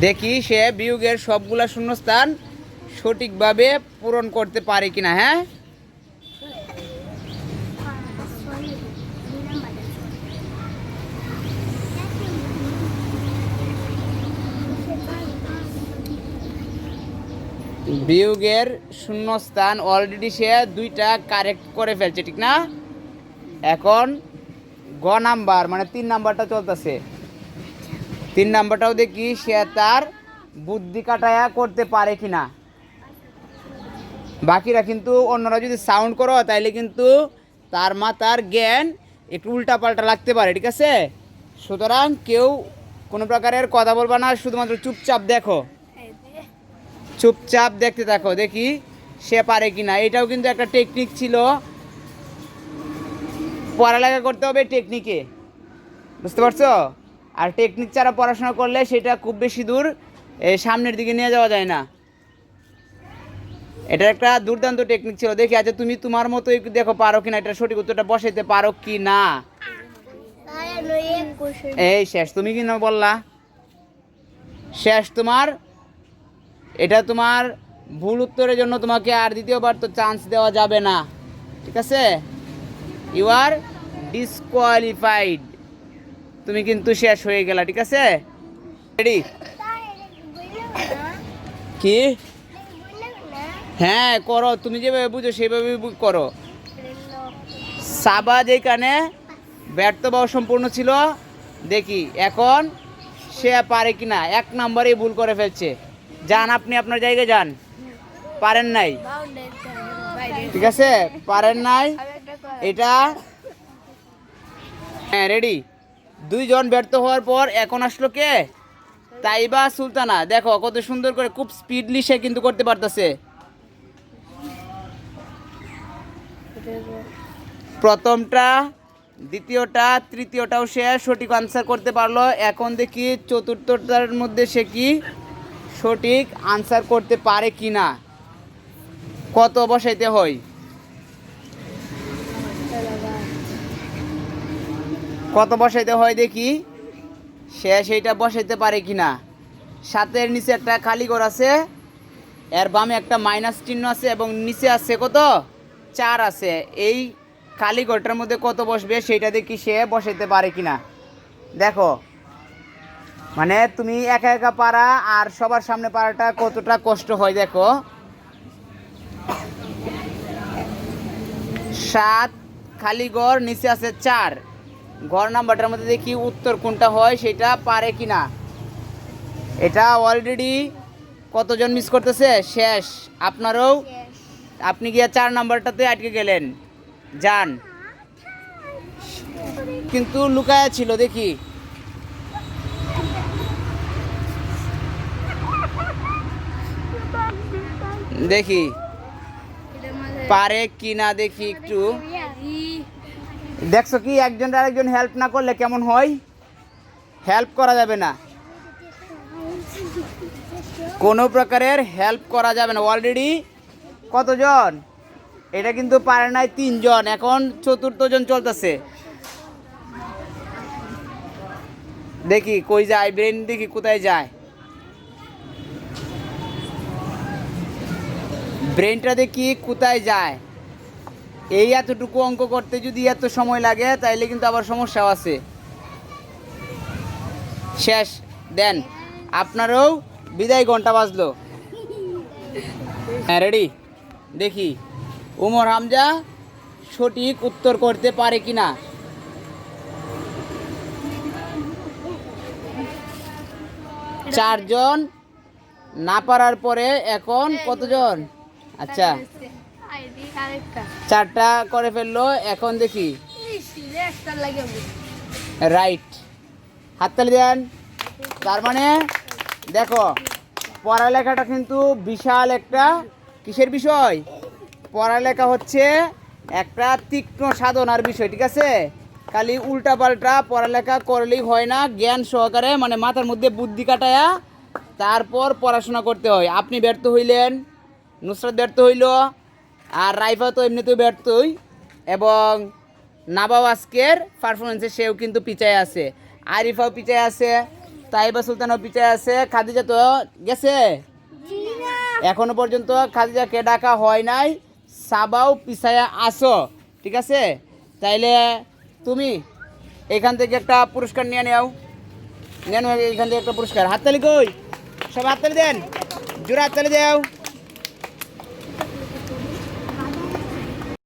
দেখি সে বিয়োগের সবগুলা শূন্যস্থান সঠিকভাবে পূরণ করতে পারে কিনা হ্যাঁ? বিয়োগের শূন্যস্থান অলরেডি সে দুইটা কারেক্ট করে ফেলছে, ঠিক না? এখন গ নাম্বার মানে তিন নাম্বারটা চলতেছে। তিন নাম্বারটাও দেখি, সে তার বুদ্ধি কাটায়া করতে পারে কি না বাকিরা কিন্তু অন্যরা যদি সাউন্ড করো, তাইলে কিন্তু তার মাথার জ্ঞান একটু উল্টাপাল্টা লাগতে পারে, ঠিক আছে? সুতরাং কেউ কোনো প্রকারের কথা বলবা না, শুধুমাত্র চুপচাপ দেখো। চুপচাপ দেখতে থাকো, দেখি সে পারে কি না এটাও কিন্তু একটা টেকনিক ছিল। পড়ালেখা করতে হবে টেকনিকে বুঝতে পারছ? আর টেকনিক ছাড়া পড়াশোনা করলে সেটা খুব বেশি দূর সামনের দিকে নিয়ে যাওয়া যায় না। এটা একটা দুর্দান্ত টেকনিক ছিল। দেখি আচ্ছা তুমি তোমার মতো দেখো পারো কিনা, এটা সঠিক উত্তরটা বসাইতে পারো কি না এই শেষ, তুমি কি না বললা? শেষ তোমার, এটা তোমার ভুল উত্তরের জন্য তোমাকে আর দ্বিতীয়বার তো চান্স দেওয়া যাবে না। ঠিক আছে? ইউ আর ডিসকোয়ালিফাইড তুমি কিন্তু শেষ হয়ে গেলা ঠিক আছে? রেডি কি? হ্যাঁ করো তুমি যেভাবে বুঝো সেভাবে করো। সাবা যেখানে ব্যর্থ বা অসম্পূর্ণ ছিল দেখি এখন সে পারে কি না এক নম্বরেই ভুল করে ফেলছে। যান আপনি আপনার জায়গায় যান। পারেন নাই। ঠিক আছে? পারেন নাই। এটা হ্যাঁ রেডি দুইজন ব্যর্থ হওয়ার পর এখন আসলো কে? তাইবা সুলতানা। দেখো কত সুন্দর করে খুব স্পিডলি সে কিন্তু করতে পারতেছে। প্রথমটা, দ্বিতীয়টা, তৃতীয়টাও সে সঠিক আনসার করতে পারল। এখন দেখি চতুর্থটার মধ্যে সে কি সঠিক আনসার করতে পারে কি না কত বসাইতে হয়? কত বসাইতে হয় দেখি? সে সেইটা বসাইতে পারে কি না সাতের নিচে একটা খালি ঘর আছে, এর বামে একটা মাইনাস চিহ্ন আছে এবং নিচে আছে কত? চার আছে। এই খালি ঘরটার মধ্যে কত বসবে সেইটা দেখি সে বসাইতে পারে কি না দেখো মানে তুমি একা একা পারা আর সবার সামনে পারাটা কতটা কষ্ট হয় দেখো। সাত, খালি ঘর, নিচে আছে চার। ঘর নাম্বারটার মধ্যে দেখি উত্তর কোনটা হয়, সেটা পারে কি না এটা অলরেডি কতজন মিস করতেছে? শেষ। আপনারও? আপনি গিয়ে চার নাম্বারটাতে আটকে গেলেন। যান। কিন্তু লুকায়া ছিল, দেখি। দেখি। পারে কি না দেখি একটু। দেখছ কি, একজন আরেকজন হেল্প না করলে কেমন হয়? হেল্প করা যাবে না। কোনো প্রকারের হেল্প করা যাবে না। অলরেডি কতজন? এটা কিন্তু পারে নাই তিনজন। এখন চতুর্থজন চলতেছে। দেখি, কই যায়? ব্রেন দেখি কোথায় যায়? ব্রেনটা দেখি কোথায় যায়? এই এতটুকু অঙ্ক করতে যদি এত সময় লাগে, তাইলে কিন্তু আবার সমস্যাও আছে। শেষ, দেন। আপনারও বিদায় ঘণ্টা বাজলো। হ্যাঁ রেডি দেখি। উমর হামজা সঠিক উত্তর করতে পারে কি না চারজন না পারার পরে এখন কতজন? আচ্ছা। চারটা। করে ফেলল এখন দেখি। রাইট হাততালি দেন। তার মানে দেখো পড়ালেখাটা কিন্তু বিশাল একটা কিসের বিষয়? পড়ালেখা হচ্ছে একটা তীক্ষ্ণ সাধনার বিষয় ঠিক আছে? খালি উল্টাপাল্টা পড়ালেখা করলেই হয় না জ্ঞান সহকারে মানে মাথার মধ্যে বুদ্ধি কাটায়া তারপর পড়াশোনা করতে হয়। আপনি ব্যর্থ হইলেন নুসরাত ব্যর্থ হইল আর রাইফা তো এমনিতেও ব্যর্থই, এবং নাবাও আজকের পারফরমেন্সে সেও কিন্তু পিছায় আছে। আরিফাও পিছায় আছে, তাইবা সুলতানও পিছিয়ে আছে। খাদিজা তো গেছে? এখনও পর্যন্ত খাদিজাকে ডাকা হয় নাই, সাবাও পিছায়া আসো ঠিক আছে? তাইলে তুমি এখান থেকে একটা পুরস্কার নিয়ে নেও। নেন এখান থেকে একটা পুরস্কার। হাততালি কই? সব হাততালি দেন। জোরে হাততালি দেও।